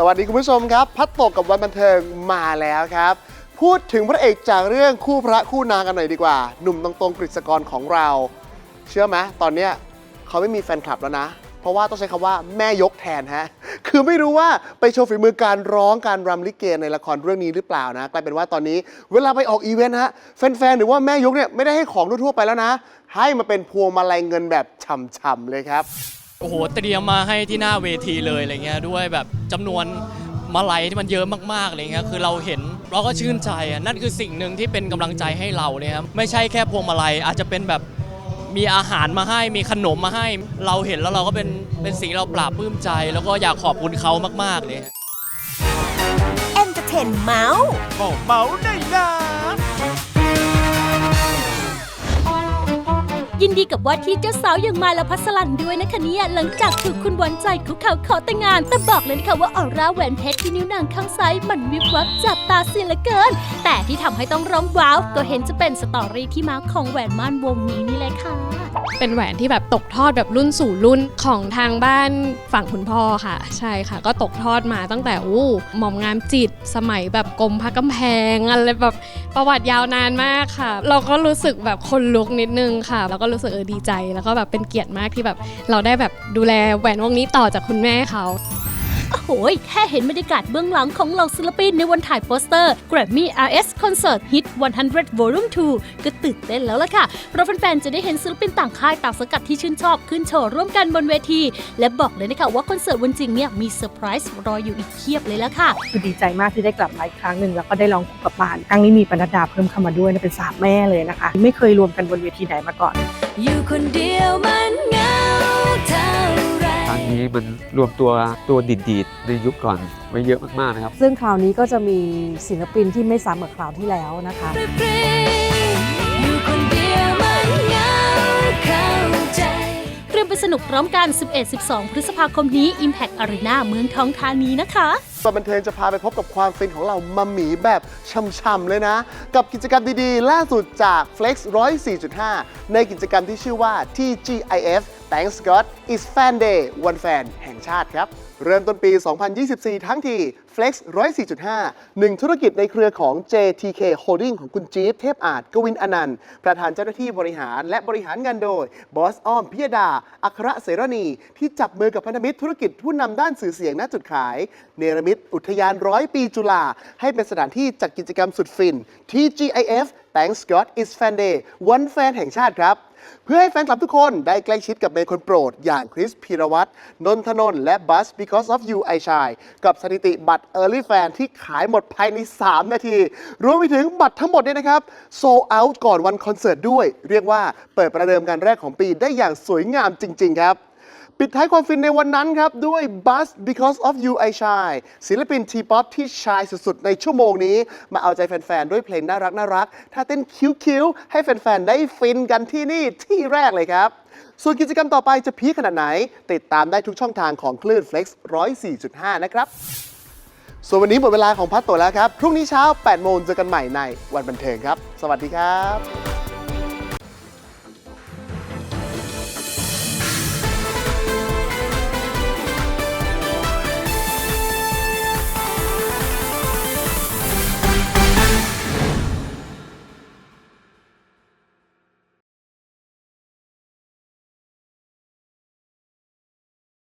สวัสดีคุณผู้ชมครับ พัดตกกับวันบันเทิงมาแล้วครับ พูดถึงพระเอกจากเรื่องคู่พระคู่นางกันหน่อยดีกว่า หนุ่มตรงๆกฤษกรของเรา เชื่อไหมตอนเนี้ยเขาไม่มีแฟนคลับแล้วนะ เพราะว่าต้องใช้คำว่าแม่ยกแทนฮะ คือไม่รู้ว่าไปโชว์ฝีมือการร้องการรำลิเกในละครเรื่องนี้หรือเปล่านะกลายเป็นว่าตอนนี้เวลาไปออกอีเวนต์ฮะแฟนๆหรือว่าแม่ยกเนี่ยไม่ได้ให้ของทั่วๆไปแล้วนะ ให้มาเป็นพวงมาลัยเงินแบบฉ่ำๆเลยครับ โอ้โหเตรียมมาให้ที่หน้าเวทีเลยอะไรเงี้ยด้วยแบบจำนวนมาลัยที่มันเยอะมากๆอะไรเงี้ยคือเราเห็นเราก็ชื่นใจอะนั่นคือสิ่งหนึ่งที่เป็นกำลังใจให้เราเนี่ยครับไม่ใช่แค่พวงมาลัยอาจจะเป็นแบบมีอาหารมาให้มีขนมมาให้ เราเห็นแล้วเราก็เป็นเป็นสิ่งที่เราปราบปลื้มใจ แล้วก็อยากขอบคุณเขามากๆเลยเอนเตอร์เทนเมาส์ก็เมาได้นะ ยินดีกับว่าที่เจ้าสาวอย่างมาลพัสลันด้วยนะคะเนี่ยหลังจากถูกคุณหวานใจคุกเข่าขอแต่งงาน แต่บอกเลยนะคะว่าออร่าแหวนเพชรที่นิ้วนางข้างซ้ายมันวิบวับจับตาเสียเหลือเกิน แต่ที่ทำให้ต้องร้องว้าว ก็เห็นจะเป็นสตอรี่ที่มาของแหวนม่านวงนี้นี่แหละค่ะ เป็นแหวนที่แบบตกทอดแบบรุ่นสู่รุ่นของทางบ้านฝั่งคุณพ่อค่ะ ใช่ค่ะ ก็ตกทอดมาตั้งแต่อู้หม่อมงามจิตสมัยแบบกรมพระกำแพงอะไรแบบประวัติยาวนานมากค่ะ เราก็รู้สึกแบบคนลุกนิดนึงค่ะแล้วก็รู้สึกเออดีใจ แล้วก็แบบเป็นเกียรติมากที่แบบเราได้แบบดูแลแหวนวงนี้ต่อจากคุณแม่เขา โอ้โหยแค่เห็นบรรยากาศเบื้องหลังของเหล่าศิลปินในวันถ่ายโปสเตอร์ Grammy RS Concert Hit 100 Volume 2 ก็ตื่นเต้นแล้วล่ะค่ะ เพราะแฟนๆ จะได้เห็นศิลปินต่างค่ายต่างสังกัดที่ชื่นชอบขึ้นโชว์ร่วมกันบนเวที และบอกเลยนะคะว่าคอนเสิร์ตวันจริงเนี่ยมีเซอร์ไพรส์รออยู่อีกเพียบเลยละค่ะคือดีใจมากที่ได้กลับมาอีกครั้งหนึ่งแล้วก็ได้ร้องคู่กับปานครั้งนี้มีปนัดดาเพิ่มเข้ามาด้วยนะเป็นสามแม่เลยนะคะ ไม่เคยรวมกันบนเวทีไหนมาก่อน อยู่คนเดียวมันเหงาเท่าไร ครั้งนี้มันรวมตัวตัวดีดๆในยุคก่อนไว้เยอะมากๆนะครับ ซึ่งคราวนี้ก็จะมีศิลปินที่ไม่ซ้ำกับคราวที่แล้วนะคะอยู่คนเดียวมันเหงาเข้าใจเตรียมไปสนุกพร้อมกัน 11-12 พฤษภาคมนี้ Impact Arena เมืองทองธานีนะคะ ตอนบันเทิงจะพาไปพบกับความฟินของเรามัมหมีแบบช่ำๆเลยนะ กับกิจกรรมดีๆ ล่าสุดจาก Flex 104.5 ในกิจกรรมที่ชื่อว่า TGIF Thanks God is Fan Day วันแฟนแห่งชาติครับ เริ่มต้นปี 2024 ทั้งที Flex 104.5 หนึ่งธุรกิจในเครือของ JTK Holding ของคุณจี๊บเทพอาจกวินอนันต์ ประธานเจ้าหน้าที่บริหารและบริหารงานโดย บอสอ้อมพิยดา อัครเสรณี ที่จับมือกับพันธมิตรธุรกิจผู้นำด้านสื่อเสียงณจุดขาย เนรมิตอุทยานร้อยปีจุฬาให้เป็นสถานที่จัดกิจกรรมสุดฟิน TGIF Thanks God is Fan Day วันแฟนแห่งชาติครับ เพื่อให้แฟนคลับทุกคนได้ใกล้ชิดกับเมย์คนโปรด อย่างคริสพีรวัตรนนทนนท์และบัส because of you I shine กับสถิติบัตร Early Fan ที่ขายหมดภายใน 3 นาที รวมไปถึงบัตรทั้งหมดเนี่ยนะครับโซเอาท์ก่อนวันคอนเสิร์ตด้วย เรียกว่าเปิดประเดิมการแรกของปีได้อย่างสวยงามจริง ๆ ครับ ปิดท้ายความฟินในวันนั้นครับ ด้วย Buzz Because of You I Shine ศิลปินทีป๊อปที่ชายสุดๆ ในชั่วโมงนี้ มาเอาใจแฟน ๆ ด้วยเพลงน่ารักน่ารักถ้าเต้นคิ้วๆ ให้แฟน ๆ ได้ฟินกันที่นี่ที่แรกเลยครับ ส่วนกิจกรรมต่อไปจะพีคขนาดไหน ติดตามได้ทุกช่องทางของคลื่น Flex 104.5 นะครับ ส่วนวันนี้หมดเวลาของพัดตัวแล้วครับ พรุ่งนี้เช้า 8 โมงเจอกันใหม่ในวันบันเทิงครับ สวัสดีครับ